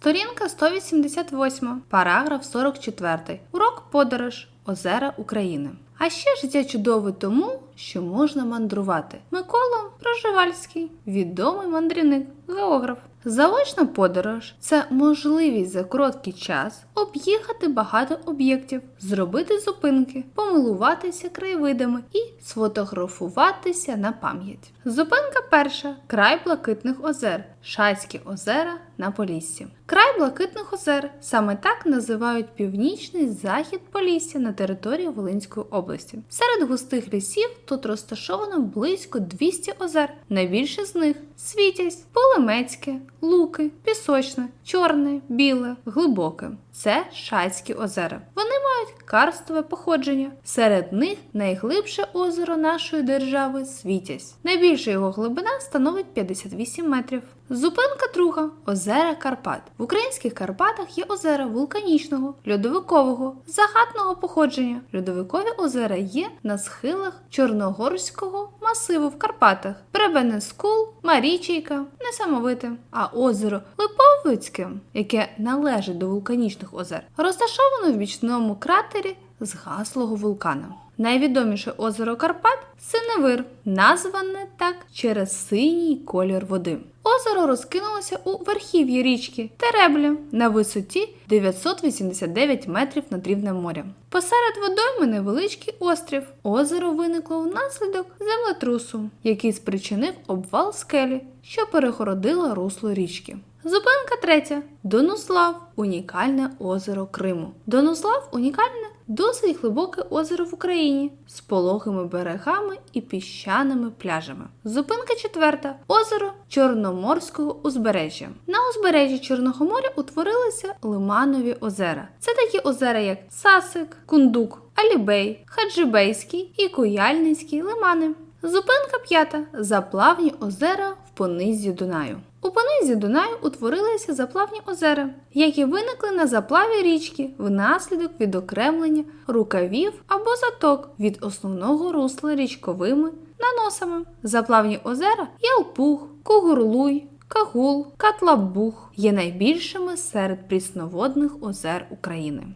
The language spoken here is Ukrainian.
Сторінка 188, параграф 44. Урок подорож. Озера України. А ще життя чудове тому, що можна мандрувати. Микола Проживальський, відомий мандрівник, географ. Заочна подорож це можливість за короткий час об'їхати багато об'єктів, зробити зупинки, помилуватися краєвидами і сфотографуватися на пам'ять. Зупинка перша край блакитних озер, Шацькі озера на Поліссі. Край блакитних озер саме так називають північний захід Полісся на території Волинської області. Серед густих лісів тут розташовано близько 200 озер. Найбільше з них світязь, полемецьке, луки, пісочне, чорне, біле, глибоке. Це Шацькі озера. Вони мають карстове походження. Серед них найглибше озеро нашої держави Світязь. Найбільша його глибина становить 58 метрів. Зупинка друга озера Карпат. В українських Карпатах є озера вулканічного, льодовикового, загатного походження. Льодовикові озера є на схилах Чорногорського масиву в Карпатах. Пребенескул, Марічейка, несамовите. А озеро Липовицьке, яке належить до вулканічних озер, розташовано в бічному кратері згаслого вулкана. Найвідоміше озеро Карпат Синевир, назване так через синій колір води. Озеро розкинулося у верхів'ї річки Теребля на висоті 989 метрів над рівнем моря. Посеред водойми невеличкий острів. Озеро виникло внаслідок землетрусу, який спричинив обвал скелі, що перегородила русло річки. Зупинка третя. Донуслав унікальне озеро Криму. Донуслав унікальне досить глибоке озеро в Україні з пологими берегами і піщаними пляжами. Зупинка четверта озеро Чорноморського узбережжя. На узбережжі Чорного моря утворилися лиманові озера. Це такі озера, як Сасик, Кундук, Алібей, Хаджибейський і Куяльницький лимани. Зупинка п'ята заплавні озера в понизі Дунаю. У понизі Дунаю утворилися заплавні озера, які виникли на заплаві річки внаслідок відокремлення рукавів або заток від основного русла річковими наносами. Заплавні озера Ялпух, Кугурлуй, Кагул, Катлабух є найбільшими серед прісноводних озер України.